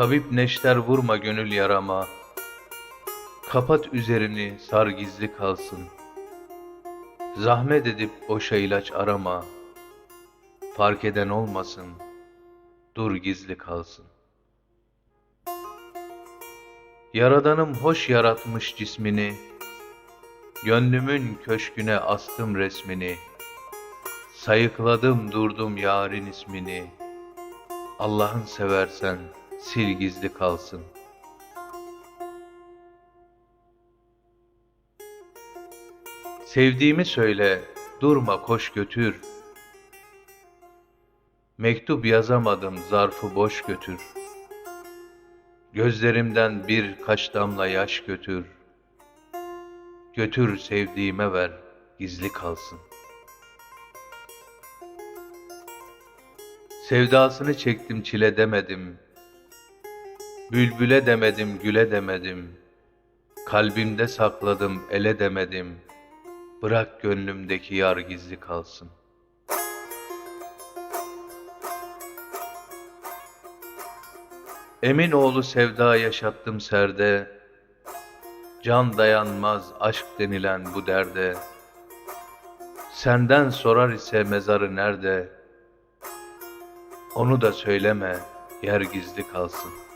Tabip neşter vurma gönül yarama. Kapat üzerini sar gizli kalsın. Zahmet edip boşa ilaç arama. Fark eden olmasın. Dur gizli kalsın. Yaradanım hoş yaratmış cismini. Gönlümün köşküne astım resmini. Sayıkladım durdum yarın ismini. Allah'ın seversen sil gizli kalsın. Sevdiğimi söyle, durma koş götür. Mektup yazamadım, zarfı boş götür. Gözlerimden birkaç damla yaş götür. Götür sevdiğime ver, gizli kalsın. Sevdasını çektim çile demedim. Bülbüle demedim, güle demedim. Kalbimde sakladım, ele demedim. Bırak gönlümdeki yar gizli kalsın. Emin oğlu sevda yaşattım serde. Can dayanmaz aşk denilen bu derde. Senden sorar ise mezarı nerede? Onu da söyleme, yer gizli kalsın.''